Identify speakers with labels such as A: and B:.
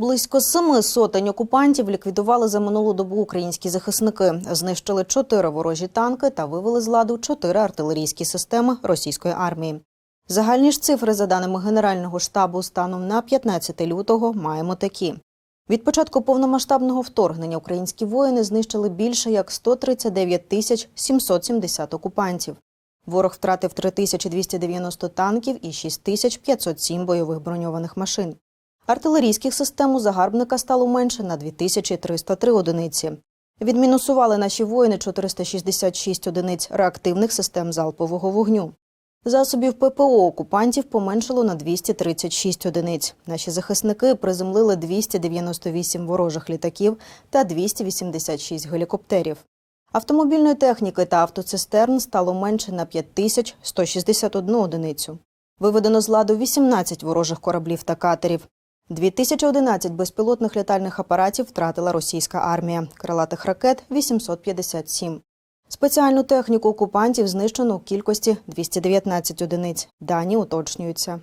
A: Близько семи сотень окупантів ліквідували за минулу добу українські захисники. Знищили чотири ворожі танки та вивели з ладу чотири артилерійські системи російської армії. Загальні ж цифри, за даними Генерального штабу, станом на 15 лютого маємо такі. Від початку повномасштабного вторгнення українські воїни знищили більше як 139 тисяч 770 окупантів. Ворог втратив 3290 танків і 6507 бойових броньованих машин. Артилерійських систем у загарбника стало менше на 2303 одиниці. Відмінусували наші воїни 466 одиниць реактивних систем залпового вогню. Засобів ППО окупантів поменшало на 236 одиниць. Наші захисники приземлили 298 ворожих літаків та 286 гелікоптерів. Автомобільної техніки та автоцистерн стало менше на 5161 одиницю. Виведено з ладу 18 ворожих кораблів та катерів. 2011 безпілотних літальних апаратів втратила російська армія, крилатих ракет 857. Спеціальну техніку окупантів знищено у кількості 219 одиниць. Дані уточнюються.